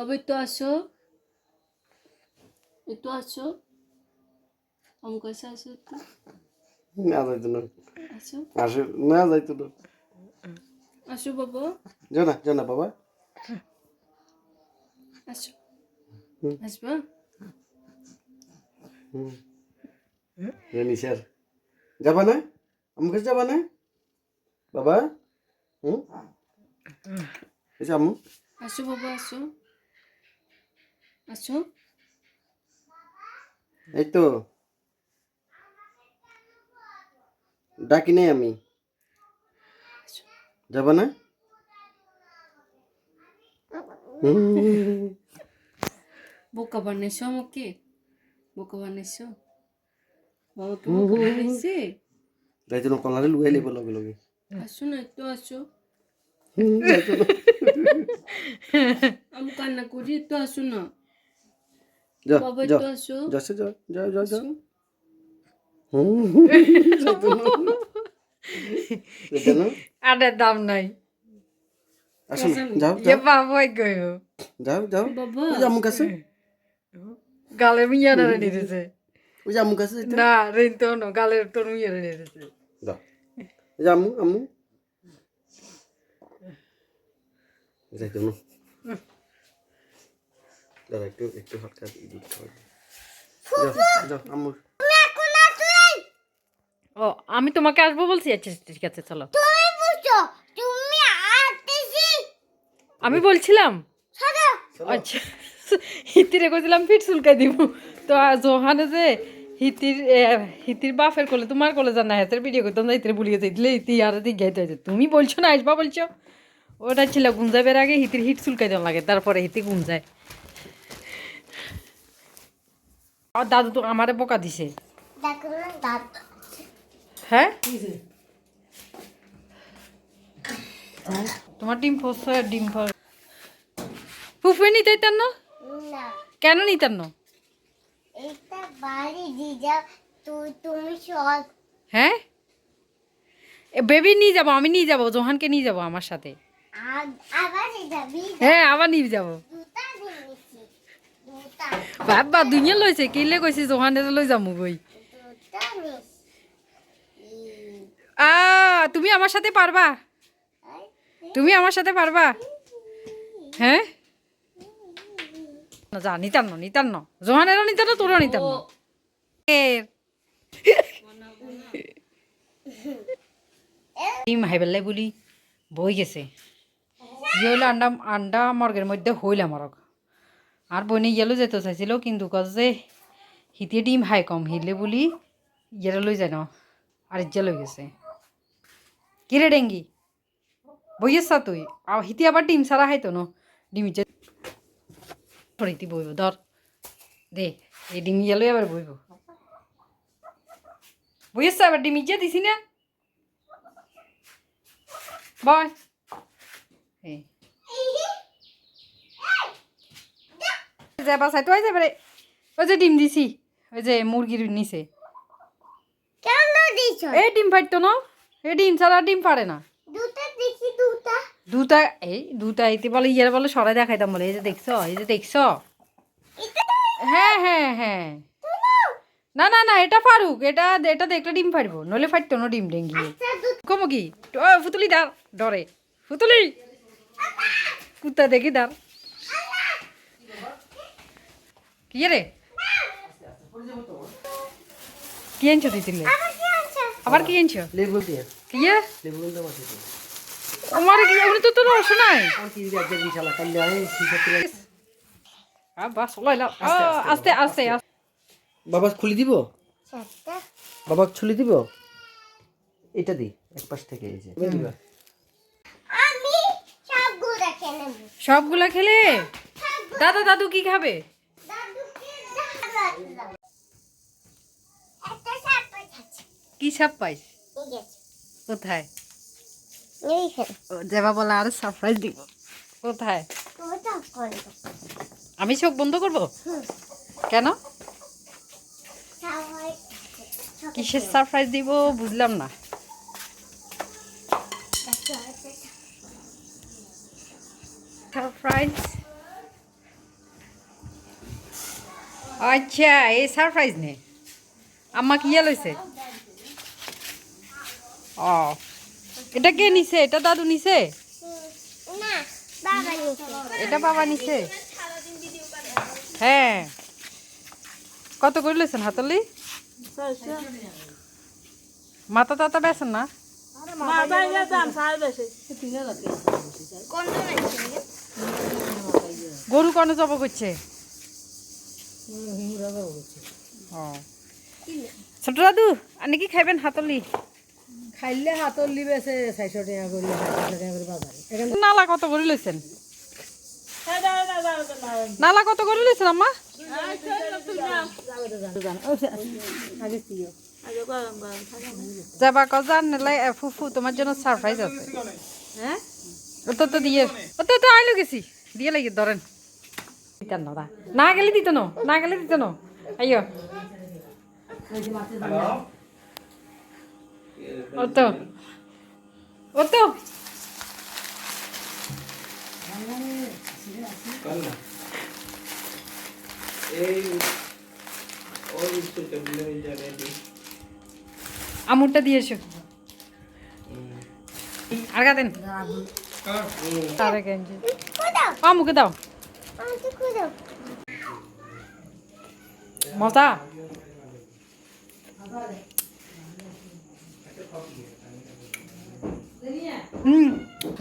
বাবা একটু আসো। একটু আসো। আমার কাছে আসো একটু। না যাইতো না। আসো। আসে না যাইতো না। আসো বাবা। যাও না যাও না বাবা। আসো। আসবা? যাবা না? আমার কাছে যাবা না? বাবা? হুম? যে আম্মু। আসো বাবা আসো। আসো এই তো। ডাকি নেই আমি। যাবা না। বোকা বানাইছো আমাকে? বোকা বানাইছো? বাবাকে বোকা বানাইছে? যাইতো না কলারে লুয়াই লিব লগে লগে। আসো না একটু আসো। আমি কান্না করি একটু আসো না। একটু আসো। যাচ্ছে যাইতো না। যাইতো না? আরে দাম নাই। আসো না, যাও যাও। বাবাই গyo যাও যাও। ওই যে আম্মু কাছে গালে মিয়া না রেডি ওই যে আম্মু কাছে না রেন তো গালের তোর মিয়া যে। যাইতো না। দাদা একটু একটু হালকা দিক খাওয়া যাও যাও ও আমি তোমাকে আসব বলছি? আচ্ছা ঠিক আছে চলো। তুমি আসতেছি। আমি বলছিলাম? আচ্ছা হিতিরে কইছিলাম ফিট চুলকাই দিব। তো জোহানে যে হিতির হিতির বাফের কোলে তোমার কোলে জানা হাতের ভিডিও করতাম না হিতিরে ভুলিয়ে যাইছিলে হিতি আর দিক গাইতে হয়েছে তুমি বলছো না আসবা বলছো? ওটা ছিল গুঞ্জাবের আগে হিতির হিট চুলকাই দেওয়া লাগে তারপরে হিতি গুঞ্জায়। আর দাদু তো আমারে বোকা দিছে। হ্যাঁ? তোমার ডিম ফসছে ডিম ফস ফুফে নিতে না? না। কেন নিতেন না? এটা বাড়ি দিয়ে যাও তুমি সব হ্যাঁ? বেবি নিয়ে যাব আমি নিয়ে যাব জোহানকে নিয়ে যাব আমার সাথে। আ- আবার যাবি? হ্যাঁ আবার নিয়ে যাব। বাবা দুনিয়া লইছে কিলে কইছে জোহানে লই যামু আ, তুমি আমার সাথে পারবা তুমি আমার সাথে পারবা হ্যাঁ যা নিতাম না নিতাম না। জোহানেরও নিতাম না তোরও নিতাম না হাইবেলাই বলি বই গেছে। আন্ডা আন্ডা মর্গের মধ্যে হইল আমারক আর বইনে ইয়েলো যেতে চাইছিল, কিন্তু কজ যে হিতে ডিম হাই কম, হিলে বলি ইয়েরা লই যায় না, আর ইজ্জা লই গেছে। কিরে ডেঙ্গি বইয়েছা তুই? আর হিতি আবার ডিম সারা হাইতো ন, ডিম ইজ্জা ফরিতি বইব ধর দে, এই ডিম ইয়েলো আবার বইব বইয়েছা আবার, ডিম ইজ্জা দিছি না? বয়। এই যাবা চাই তুই যাবে ওই যে ডিম দিছি ওই যে মুরগির নিচে। এই ডিম ফাটতো না এই ডিম ছাড়া ডিম পারে না। দুটা এই দুটা এতে বলে ইয়ের বলে সরাই দেখাইতাম বলে এই যে দেখছ এই যে দেখছ। হ্যাঁ হ্যাঁ হ্যাঁ। না না না এটা ফারুক এটা এটা দেখলে ডিম ফাটবো নইলে ফাটতো না ডিম ডেঙ্গি আচ্ছা কমো কি? ফুতুলি দার ডরে ফুতুলি। কুত্তা দেখি দার কি রে কি আনছো কি আবার কি আনছো লেবু দিয়ে কি লেবু দিয়ে মাছ আমার কি ওগুলো তো তোর কি দিয়ে বাস লইলা আস্তে আস্তে আস্তে বাবা খুলি দিব বাবা খুলি দিব এটা দি এক পাশ থেকে এই যে সবগুলা খেলে দাদা দাদু কি খাবে দাদুকে দাদু একটা সাপ আছে কি সাপ পাইস? কোথায়? দেবা বলা আর সারপ্রাইজ দিব। কোথায়? আমি চোখ বন্ধ করব? কেন? কিসের সারপ্রাইজ দিব বুঝলাম না। সারপ্রাইজ আচ্ছা এই সারপ্রাইজ নে। আম্মা কি ইয়ে লইছে? ও এটা কে নিছে? এটা দাদু নিছে? না বাবা নিছে। এটা বাবা নিছে? হ্যাঁ। কত করে লইছেন হাতলি? মাথা টাতা বেছেন না? গরু কনে জব করছে? ছোট দাদু আপনি কি খাইবেন হাতলি? খাইলে হাতর লিবে সে চারশো টাকা করে চারশো টাকা করে বাজারে। নালা কত করে লইছেন? নালা কত করে লইছেন আম্মা? আগে দিও। যাবা কজান নেলাই ফুফু তোমার জন্য সারপ্রাইজ আছে। হ্যাঁ? ওতো তো দিয়ে ওতো তো আইলো গেছি। দিয়ে লাগি ধরেন। দিতেন না না গেলে দিত না না গেলে দিত না আইয়ো ওতো ওতো আমুরটা দিয়ে এসো আর গা দেন গেঞ্জি আমুকে দাও মজা হুম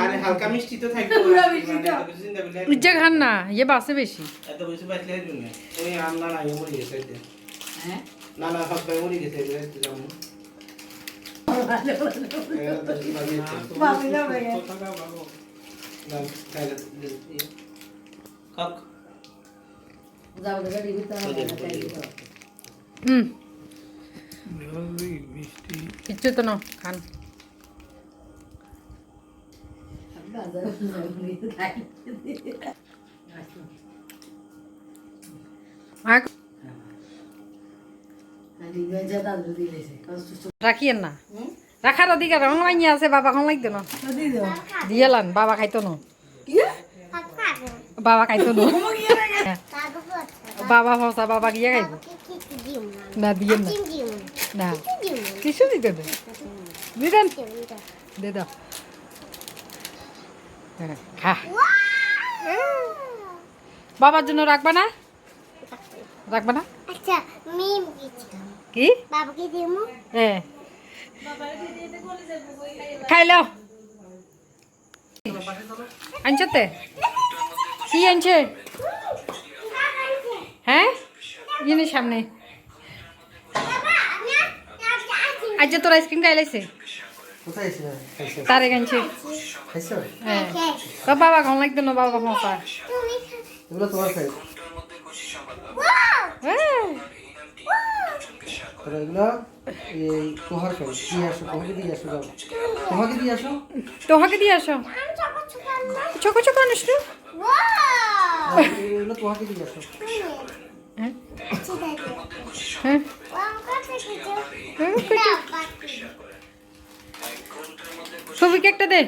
আরে হালকা মিষ্টি তো থাকবে। মানে খান না ইয়ে বাসে বেশি। তুমি রান্না না ইয়ে মরে গেছে এটা না না সব ভাই মরে গেছে এগুলো একটু যাব হুম কিচ্ছু তো না খান আর দাদু দিয়েছে রাখিয়েন না রাখার অধিকার আমার মাইয়া আছে বাবা খান লাগতো না দিয়ে লান বাবা খাইতো না বাবা খাইতো না। বাবা ফসা বাবা গিয়ে খাইব না? দিয়ে না। না। কিছু দিতে দে। দিতেন দে। দাও। খা। বাবার জন্য রাখবা না? রাখবা না? আচ্ছা মিম কি? বাবাকে দিমু হ্যাঁ খাইলো। আনছতে কি আনছে? হ্যাঁ? ইনি সামনে। আজ তোর আইসক্রিম খাইলাইছে কোথায় তারে গানছে। হ্যাঁ। বাবা কম লাগতো না বাবা তোমার খাই হ্যাঁ। তোমাকে দিয়ে আসো যাও। তোমাকে দিয়ে ছবিকে একটা দে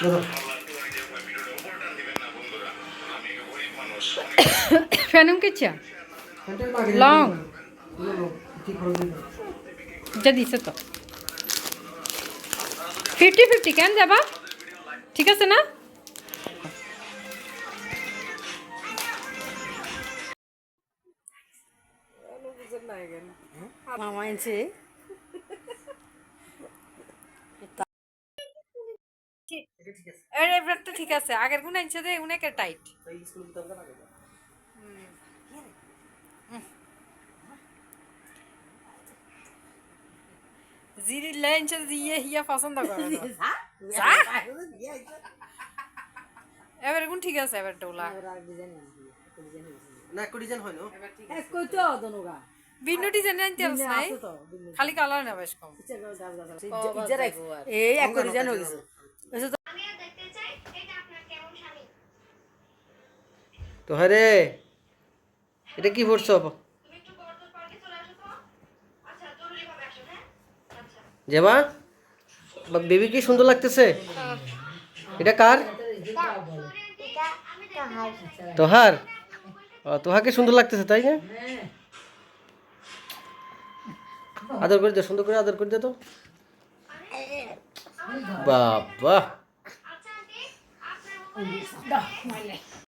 দাদু লং। ঠিক করে দিছে তো ফিফটি ফিফটি কেন যাবা ঠিক আছে না মামা এনেছে ঠিক আছে আগের গুণ আনছে দে উনাকে টাইট জিরি লাইনছে দিয়ে হিয়া পছন্দ করে এবার গুণ ঠিক আছে এবার ডোলা না একটু ডিজাইন হয় না কইতো দনুগা ভিন্ন ডিজাইন আনতে পারছ নাই খালি কালার না বেশ কম এই এক করে হয়ে গেছে আমিও দেখতে চাই এটা আপনার কেমন স্বামী তো হ্যাঁ এটা কি পড়ছো তুমি একটু বড় পার্কে চলে আসো তো জেমা বেবি কি সুন্দর লাগতেছে? এটা কার? এটা কাহার তোহার। ও তোহাকে সুন্দর লাগতেছে তাই না? আদর করে দে সুন্দর করে আদর করে দে তো। বাবা।